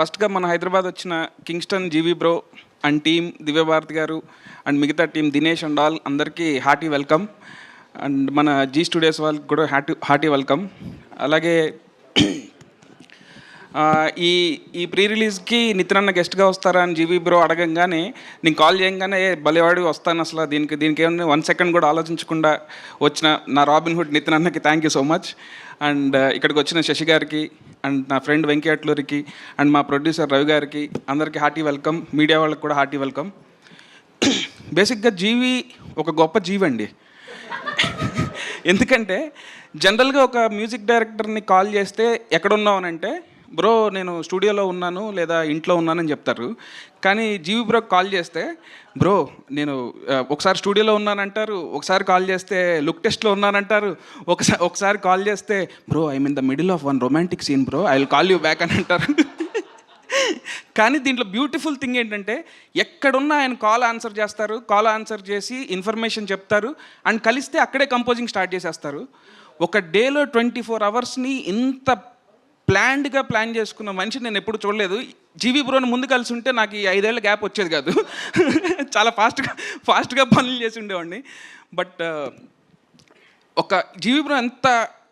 ఫస్ట్గా మన హైదరాబాద్ వచ్చిన Kingston GV bro and team Divyabharathi garu and మిగతా టీం దినేష్ అండ్ ఆల్ అందరికీ హార్టీ వెల్కమ్. అండ్ మన జీ స్టూడియోస్ వాళ్ళకి కూడా హార్టీ హార్టీ వెల్కమ్. అలాగే ఈ ఈ ప్రీ రిలీజ్కి నితినన్న గెస్ట్గా వస్తారా అని జీవీ బ్రో అడగంగానే నేను కాల్ చేయగానే "ఏ, వస్తాను అసలు దీనికి దీనికి ఏమన్నా వన్ సెకండ్ కూడా ఆలోచించకుండా వచ్చిన నా రాబిన్ హుడ్ నితిన్ అన్నకి thank you so much and ఇక్కడికి వచ్చిన శశి గారికి అండ్ నా ఫ్రెండ్ వెంకయ్యట్లూరికి అండ్ మా ప్రొడ్యూసర్ రవి గారికి అందరికీ హార్టీ వెల్కమ్ మీడియా వాళ్ళకి కూడా హార్టీ వెల్కమ్ బేసిక్గా జీవి ఒక గొప్ప జీవి అండి. ఎందుకంటే జనరల్గా ఒక మ్యూజిక్ డైరెక్టర్ని కాల్ చేస్తే ఎక్కడున్నావు అని అంటే బ్రో నేను స్టూడియోలో ఉన్నాను లేదా ఇంట్లో ఉన్నానని చెప్తారు. కానీ జీవి బ్రో కాల్ చేస్తే బ్రో నేను ఒకసారి స్టూడియోలో ఉన్నానంటారు ఒకసారి కాల్ చేస్తే లుక్ టెస్ట్లో ఉన్నానంటారు ఒకసారి ఒకసారి కాల్ చేస్తే bro I mean the middle of one romantic scene bro I will call you back అని అంటారు. కానీ దీంట్లో బ్యూటిఫుల్ థింగ్ ఏంటంటే ఎక్కడున్నా ఆయన కాల్ ఆన్సర్ చేస్తారు కాల్ ఆన్సర్ చేసి ఇన్ఫర్మేషన్ చెప్తారు అండ్ కలిస్తే అక్కడే కంపోజింగ్ స్టార్ట్ చేసేస్తారు. ఒక డేలో ట్వంటీ ఫోర్ అవర్స్ని ఇంత ప్లాన్డ్గా ప్లాన్ చేసుకున్న మనిషి నేను ఎప్పుడు చూడలేదు. జీవీ బ్రోని ముందు కలిసి ఉంటే నాకు ఈ ఐదేళ్ళ గ్యాప్ వచ్చేది కాదు. చాలా ఫాస్ట్గా ఫాస్ట్గా పనులు చేసి ఉండేవాడిని. బట్ uh, ఒక జీవి బ్రో ఎంత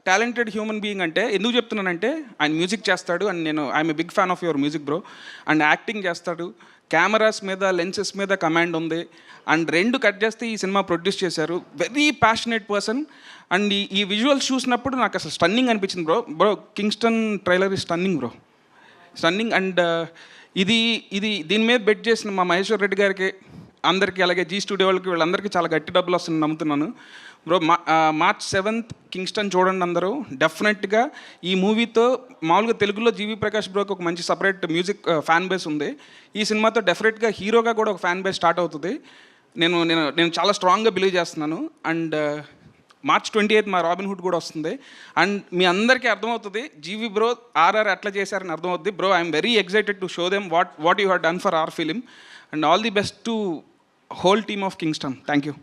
టాలెంటెడ్ హ్యూమన్ బీయింగ్ అంటే ఎందుకు చెప్తున్నానంటే ఆయన మ్యూజిక్ చేస్తాడు. అండ్ నేను I'm big fan of your music bro and acting చేస్తాడు. కెమెరాస్ మీద లెన్సెస్ మీద కమాండ్ ఉంది. అండ్ రెండు కట్ చేస్తే ఈ సినిమా ప్రొడ్యూస్ చేశారు. వెరీ ప్యాషనెట్ పర్సన్ అండ్ ఈ ఈ విజువల్స్ చూసినప్పుడు నాకు అసలు స్టన్నింగ్ అనిపించింది బ్రో బ్రో కింగ్స్టన్ ట్రైలర్ ఈ స్టన్నింగ్ బ్రో స్టన్నింగ్ అండ్ ఇది ఇది దీని మీద బెట్ చేసిన మా మహేశ్వర్ రెడ్డి గారికి అందరికీ అలాగే జీ స్టూడియో వాళ్ళకి వీళ్ళందరికీ చాలా గట్టి డబ్బులు వస్తుంది నమ్ముతున్నాను. బ్రో మా మార్చ్ సెవెంత్ కింగ్స్టన్ చూడండి అందరూ. డెఫినెట్గా ఈ మూవీతో మామూలుగా తెలుగులో జీవి ప్రకాష్ బ్రోకి ఒక మంచి సపరేట్ మ్యూజిక్ ఫ్యాన్ బేస్ ఉంది. ఈ సినిమాతో డెఫినెట్గా హీరోగా కూడా ఒక ఫ్యాన్ బేస్ స్టార్ట్ అవుతుంది. నేను నేను నేను చాలా స్ట్రాంగ్గా బిలీవ్ చేస్తున్నాను. అండ్ మార్చ్ ట్వంటీ ఎయిత్ మా రాబిన్ హుడ్ కూడా వస్తుంది. అండ్ మీ అందరికీ అర్థమవుతుంది జీవి బ్రో ఆర్ఆర్ ఎట్లా చేశారని అర్థమవుతుంది. Bro I'm very excited to show them what what you have done for our film and all the best to whole team of Kingston thank you